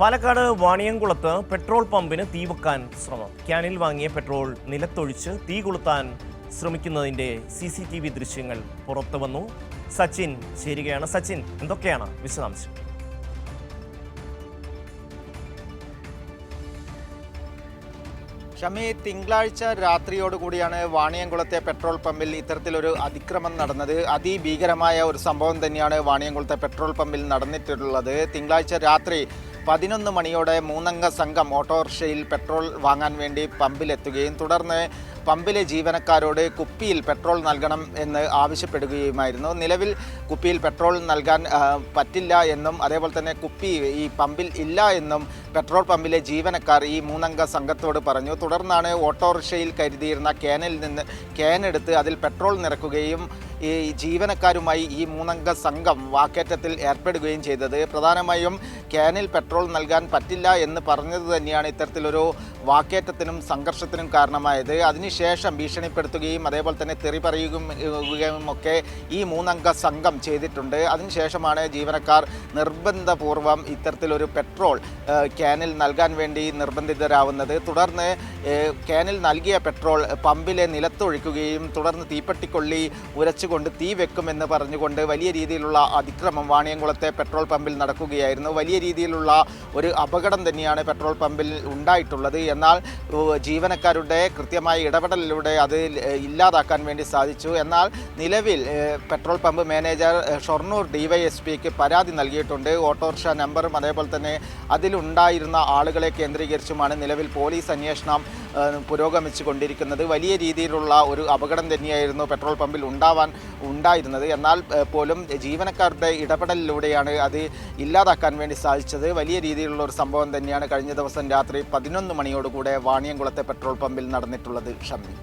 Palakkad വാണിയംകുളത്ത് petrol പമ്പിന് തീ വെക്കാൻ ശ്രമം. ക്യാനിൽ വാങ്ങിയ പെട്രോൾ നിലത്തൊഴിച്ച് തീ കൊളുത്താൻ ശ്രമിക്കുന്നതിന്റെ സി സി ടി വി ദൃശ്യങ്ങൾ പുറത്തു വന്നു. സച്ചിൻ ചേരുകയാണ്. സച്ചിൻ എന്തൊക്കെയാണ് വിശദാംശം? ഷമി തിങ്കളാഴ്ച രാത്രിയോടുകൂടിയാണ് വാണിയംകുളത്തെ പെട്രോൾ പമ്പിൽ ഇത്തരത്തിലൊരു അതിക്രമം നടന്നത്. അതിഭീകരമായ ഒരു സംഭവം തന്നെയാണ് വാണിയംകുളത്തെ പെട്രോൾ പമ്പിൽ നടന്നിട്ടുള്ളത്. തിങ്കളാഴ്ച രാത്രി പതിനൊന്ന് മണിയോടെ മൂന്നംഗ സംഘം ഓട്ടോറിക്ഷയിൽ പെട്രോൾ വാങ്ങാൻ വേണ്ടി പമ്പിലെത്തുകയും തുടർന്ന് പമ്പിലെ ജീവനക്കാരോട് കുപ്പിയിൽ പെട്രോൾ നൽകണം എന്ന് ആവശ്യപ്പെടുകയുമായിരുന്നു. നിലവിൽ കുപ്പിയിൽ പെട്രോൾ നൽകാൻ പറ്റില്ല എന്നും അതേപോലെ തന്നെ കുപ്പി ഈ പമ്പിൽ ഇല്ല എന്നും പെട്രോൾ പമ്പിലെ ജീവനക്കാർ ഈ മൂന്നംഗ സംഘത്തോട് പറഞ്ഞു. തുടർന്നാണ് ഓട്ടോറിക്ഷയിൽ കരുതിയിരുന്ന ക്യാനിൽ നിന്ന് ക്യാൻ എടുത്ത് അതിൽ പെട്രോൾ നിറക്കുകയും ഈ ജീവനക്കാരുമായി ഈ മൂന്നംഗ സംഘം വാക്കേറ്റത്തിൽ ഏർപ്പെടുകയും ചെയ്തത്. പ്രധാനമായും ക്യാനിൽ പെട്രോൾ നൽകാൻ പറ്റില്ല എന്ന് പറഞ്ഞത് തന്നെയാണ് ഇത്തരത്തിലൊരു വാക്കേറ്റത്തിനും സംഘർഷത്തിനും കാരണമായത്. അതിനുശേഷം ഭീഷണിപ്പെടുത്തുകയും അതേപോലെ തന്നെ തെറി പറയുകയും ഒക്കെ ഈ മൂന്നംഗ സംഘം ചെയ്തിട്ടുണ്ട്. അതിനുശേഷമാണ് ജീവനക്കാർ നിർബന്ധപൂർവം ഇത്തരത്തിലൊരു പെട്രോൾ ക്യാനിൽ നൽകാൻ വേണ്ടി നിർബന്ധിതരാവുന്നത്. തുടർന്ന് ക്യാനിൽ നൽകിയ പെട്രോൾ പമ്പിലെ നിലത്തൊഴിക്കുകയും തുടർന്ന് തീപ്പെട്ടിക്കൊള്ളി ഉരച്ചുകൊണ്ട് തീ വെക്കുമെന്ന് പറഞ്ഞുകൊണ്ട് വലിയ രീതിയിലുള്ള അതിക്രമം വാണിയംകുളത്തെ പെട്രോൾ പമ്പിൽ നടക്കുകയായിരുന്നു. വലിയ രീതിയിലുള്ള ഒരു അപകടം തന്നെയാണ് പെട്രോൾ പമ്പിൽ ഉണ്ടായിട്ടുള്ളത്. എന്നാൽ ജീവനക്കാരുടെ കൃത്യമായ ഇടപെടലിലൂടെ അത് ഇല്ലാതാക്കാൻ വേണ്ടി സാധിച്ചു. എന്നാൽ നിലവിൽ പെട്രോൾ പമ്പ് മാനേജർ ഷൊർണൂർ ഡിവൈഎസ്പിക്ക് പരാതി നൽകിയിട്ടുണ്ട്. ഓട്ടോറിക്ഷ നമ്പറും അതേപോലെ തന്നെ അതിലുണ്ടായിരുന്ന ആളുകളെ കേന്ദ്രീകരിച്ചുമാണ് നിലവിൽ പോലീസ് അന്വേഷണം പുരോഗമിച്ചു കൊണ്ടിരിക്കുന്നത് വലിയ രീതിയിലുള്ള ഒരു അപകടം തന്നെയായിരുന്നു പെട്രോൾ പമ്പിൽ ഉണ്ടാവാൻ ഉണ്ടായിരുന്നത്. എന്നാൽ പോലും ജീവനക്കാരുടെ ഇടപെടലിലൂടെയാണ് അത് ഇല്ലാതാക്കാൻ വേണ്ടി സാധിച്ചത്. വലിയ രീതിയിലുള്ള ഒരു സംഭവം തന്നെയാണ് കഴിഞ്ഞ ദിവസം രാത്രി പതിനൊന്ന് മണിയോടുകൂടെ വാണിയംകുളത്തെ പെട്രോൾ പമ്പിൽ നടന്നിട്ടുള്ളത് ഷമ്മി.